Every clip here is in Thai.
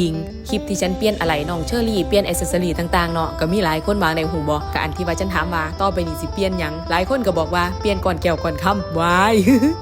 ยิงคลิปที่ฉันเปลี่ยนอะไรน้องเชอรี่เปลี่ยนอ c เซสซอรี่ต่างๆเนาะก็มีหลายคนวางในหูบอกกับอันที่ว่าฉันถามว่าต่อไปนี้สิเปลี่ยนยังหลายคนก็บอกว่าเปลี่ยนก่อนแก้วก่อนคำวาย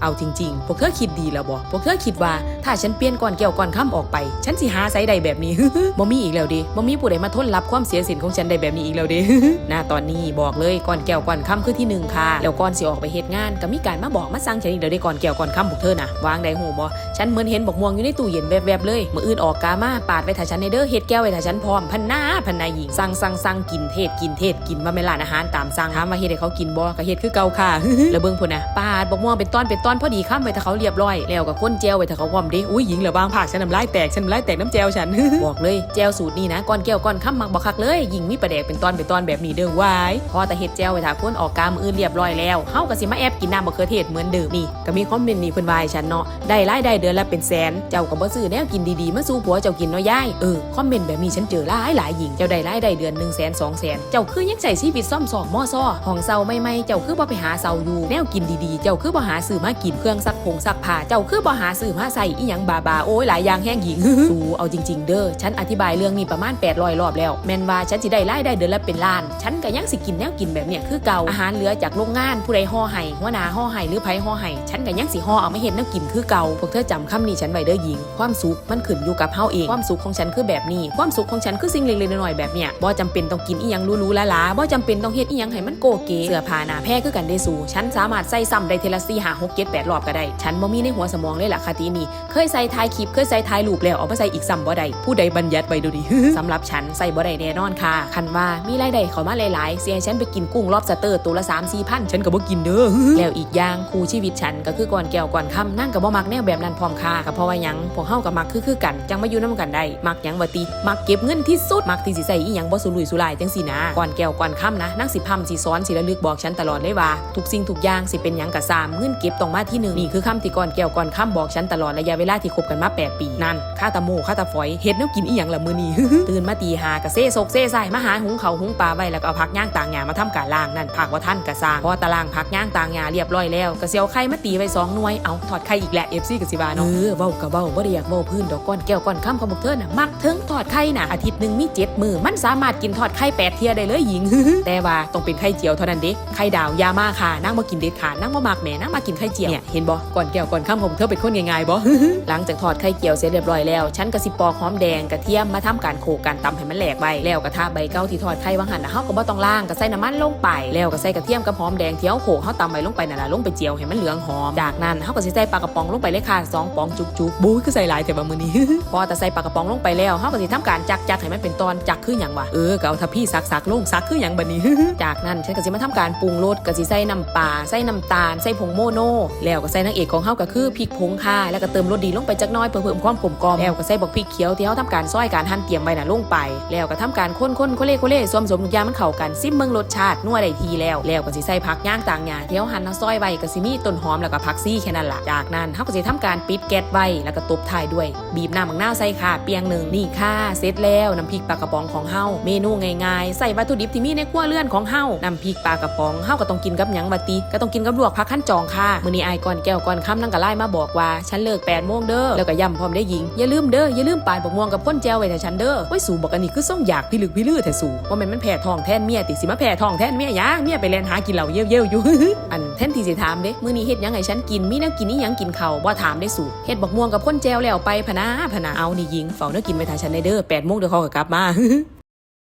เอาจริงๆพวกเธอคิดดีแล้วบ่พวกเธอคิดว่าถ้าฉันเปลี่ยนก่อนแก้วก่อนคำออกไป ฉันสิหาไซใดแบบนี้บ่มีอีกแล้วดิบ่มีผู้ใดมาทนรับความเสียสินของฉันได้แบบนี้อีกแล้วเดิหน้าตอนนี้บอกเลยก่อนแก้วก่อนคำคือที่หนึ่งค่ะแล้วก่อนสิออกไปเฮ็ดงานก็มีการมาบอกมาสั่งฉันอีกเดี๋ยวได้ก่อนแก้วก่อนคำพวกเธอน่ะวางได้หูบ่ฉันเหมือนเห็นบอกม่วงอยู่ในตู้เย็นแวบๆเลยมืออื่นออกกามาปาดไว้ถ้าฉันในเด้อเฮ็ดแก้วไว้ถ้าฉันพร้อมพันหน้าพันนายหญิงสั่งสั่งสั่งกินเทศกินเทศกินมาเป็นร้านอาหารตามสั่งถามว่าเฮ็ดให้เขากินบ่ก็เฮ็ดคือเก่าค่ะแล้วเบิ่งพุ่นน่ะปาดบอกม่วงเป็นตอนเป็นตอนพอดีค้ำไว้ถ้าเขาเรียบร้อยแล้วก็คนแจวไว้ถ้าเขาพร้อมเด้อุ้ยหญิงเหลือบางภาคฉันน้ำลายแตกฉันน้ำลายแตกน้ำแจวฉันบอกเลยแจวสูตรนี้นะก่อนแก้วก่อนค่ำมักบักคักเลยหญิงมีประแดกเป็นตอนเป็นตอนแบบนี้เด้อวายพอแต่เฮ็ดแจวไว้ถ้าคนออกกามอื่นเรียบร้อยแล้วเฮาก็สิมาแอบกินน้ำมะเขือเทศเหมือนเดิมนี่ก็มีคอมเมนต์นี่เพิ่นว่าให้ฉันเนาะได้รายได้เดือนละเป็นแสนเจ้าก็บ่ซื้อแนวกินดีๆมาสู่ผัวเจ้ากินเนาะยายเออคอมเมนต์แบบนี้ฉันเจอหลายหลายหญิงเจ้าได้รายได้เดือน1 0 0 0 0 2 0 0 0เจ้าคือยังใส่ชีวิตซ่อมสองมอซ้อห้องเซาไม่ไม่เจ้าคือบ่ไปหาเซาอยู่แนวกินดีๆ เจ้าคือบ่หาซื้อมากินเครื่องซักผงซักผ้าเจ้าคือบ่หาซื้อมาใส่อีหยังบาบาโอ้ยหลายอย่างแห้งหญิงสู้เอาจริง ๆ เด้อฉันอธิบายเรื่องนี้ประมาณ800รอบแล้วแม่นว่าฉันสิได้รายได้เดือนละเป็นล้าน ฉันก็ยังสิกินแนวกินแบบเนี้ยคือเก่าอาหารเหลือจากโรงงานผู้ใดห่อให้หัวหน้าห่อให้หรือไผห่อให้ฉันก็ยังสิห่อเอาไมาเฮ็ดแนวกินคือเก่าพวกเธอจำคำนี้ฉันไว้เด้อหญิง ความสุขมันขึ้นอยู่กับเฮาเองความสุขของฉันคือแบบนี้ ความสุขของฉันคือสิ่งเล็กๆน้อยๆแบบเนี้ยบ่จำเป็นต้องกินอีหยังรู้ๆหลาๆบ่จำเป็นต้องเฮ็ดอีหยังให้มันโกเกเสื้อผ้าหน้าแพร่คือกันได้สู่ฉันสามารถใส่ซ้ำได้เทอละ4 5 6 7 8รอบก็ได้ ฉันบ่มีในหัวสมองเลยล่ะคตินี้เคยใส่ถ่ายคลิปเคยใส่ถ่ายรูปแล้วเอามาใส่อีกซ้ำบ่ได้ผู้ใดบัญญัติไว้ดูดิสำหรับฉันใส่บ่ได้แน่นอนค่ะ คันว่ามีรายได้เข้ามาหลายๆเสียฉันไปกินกุ้งรอบสเตอร์ตัวละ3 4พันฉันก็บ่กินเด้อแล้วอีกอย่างคู่ชีวิตฉันก็คือก่อนแก้วก่อนค่ำนั่งก็บ่มักแนวแบบนั้นพร้อมค่ะก็เพราะว่าหยังพวกเฮาก็มักคือคือกันจังมาอยู่นํกันได้ มักยังบ่ติ มักเก็บเงินที่สุด มักที่สิใส่อีหยังบ่สุรุ่ยสุร่ายจังซี่นะ ก่อนแก้วก่อนค่ำนะนั่งสิพร่ำสิสอนสิระลึกบอกฉันตลอดเลยว่า ทุกสิ่งทุกอย่างสิเป็นหยังก็ตามเงินเก็บต้องมาที่หนึ่งนี่คือคำที่ก่อนแก้วก่อนค่ำบอกฉันตลอดระยะเวลาที่คบกันมา 8 ปีนั่นข้าตาโมข้าตาฝอยเฮ็ดแนวกินอีหยังละมื้อนี้ตื่นมาตีหากะเซ่ซกเซ่ใส่มาหาหุงเขาหุงปลาไว้แล้วก็เอาพักย่างต่างหญ้ามาทำการล่างนั่นผักว่าท่านกะสร้างพอตารางพักย่างต่างหญ้าเรียบร้อยแล้วก็เสียวไข่มาตีไว้สองหน่วยเอาถอดไข่อีกแหละ FC กับสิบาเนาะเออเว้าก็เว้าบ่ได้อยากเว้าพื้นดอกก้อนแก้วก้อนค่ำของพวกเธอน่ะมักถึงทอดไข่น่ะอาทิตย์หนึ่งมีเจ็ดมือมันสามารถกินทอดไข่แปดเทียได้เลยหญิง แต่ว่าต้องเป็นไข่เจียวเท่านั้นเด้ไข่ดาวยามาค่ะนั่งมากินเด็ดขาดนั่งมามักแหม่นั่งมากินไข่เจียวเนี่ยเห็นบ่ก่อนแก้วก่อนค่ำของเธอเป็นคนง่ายๆบ่หลังจากทอดไข่เจียวเสร็จเรียบร้อยแล้วฉันก็สิปอกหอมแดงกระเทียมมาทำการโขกกันตำให้มันแหลกไว้แล้วกระทะใบเก้าที่ทอดไข่วางหันนะเฮาก็บ่ต้องล้างก็ใส่น้ำมันลงไป แล้วก็ใส่กระเทียมกับหอมแดงเที่เฮาโขกเฮาตำไว้ลงไปนั่นน่ะลงไปเจียวให้มันเหลืองหอมจากนั้นเฮาก็สิใส่ปลากระป๋องลงไปเลยค่ะสองป๋องจุกๆบู๊ยคือใส่หลายแต่ว่ามื้อนี้พอแต่ใส่ปลาากระป๋องลงไปแล้วเฮาก็สิทำการจักจักให้มันเป็นตอนจักคือหยังวะเออก็เอาทัพพี่ซักซักๆลงซักคือหยังบัดนี้ จากนั้นฉันก็สิมาทำการปรุงรสก็สิใส่น้ำปลาใส่น้ำตาลใส่ผงโมโน แล้วก็ใส่นางเอกของเฮาก็คือพริกผงค่ะแล้วก็เติมรสดีลงไปจักน้อยเพื่อเพิ่มความกลมกล่อมแล้วก็ใส่บักพริกเขียวที่เฮาทำการซอยการหั่นเตรียมไว้น่ะลงไป แล้วก็ทำการคนๆโคเล่โคเล่สวมสมทุกอย่างมันเข้ากันซิมเบิ่งรสชาตินัวได้ทีแล้วแล้วก็สิใส่ผักย่างต่างหญ้าที่เฮาหั่นเฮาซอยไว้ก็สิมีต้นหอมแล้วก็ผักซี่แค่นั้นล่ะจากนั้นเฮาก็สิทำการปิดแก๊สไว้แล้วก็ตบท้ายด้วย บีบน้ำมังนาวใส่ค่ะเปียงหนึ่งนี่ค่ะเสร็จแล้วน้ำพริกปลากระป๋องของเฮาเมนูง่ายๆใส่วัตถุดิบที่มีในครัวเรือนของเฮาน้ำพริกปลากระป๋องเฮาก็ต้องกินกับหยังบัดติก็ต้องกินกับลวกผักขั้นจองค่ะมื้อนี้อายก่อนแก้วก่อนค่ำนั่งก็ไล่มาบอกว่าฉันเลิก8โมงเด้อแล้วก็ย้ำพร้อมได้หญิงอย่าลืมเด้ออย่าลืมปาดบักม่วงกับพ่นแจวไว้แต่ฉันเด้อไว้สู่บอกอันนี้คือส่งอยากพิลึกพิลือแต่สู่ว่ามันมันแผ่ทองแทนเมียติสิมาแผ่ทองแทนเมียยาเมียไปแลนหากินเหล้าเย่ยวๆอยู่อันแทนที่สิถามเด้มื้อนี้เฮ็ดยังให้ฉันกินมีแนวกินนี่ยังกินข้าวบ่ถามได้สู่เฮ็ดบักม่วงกับพ่นแจวแล้วไปพนาพนาเอานี่หญิงเฝ้าเนื้อกินไว้ถ้าฉันได้เด้อ8โมงเดี๋ยวเขาก็กลับมา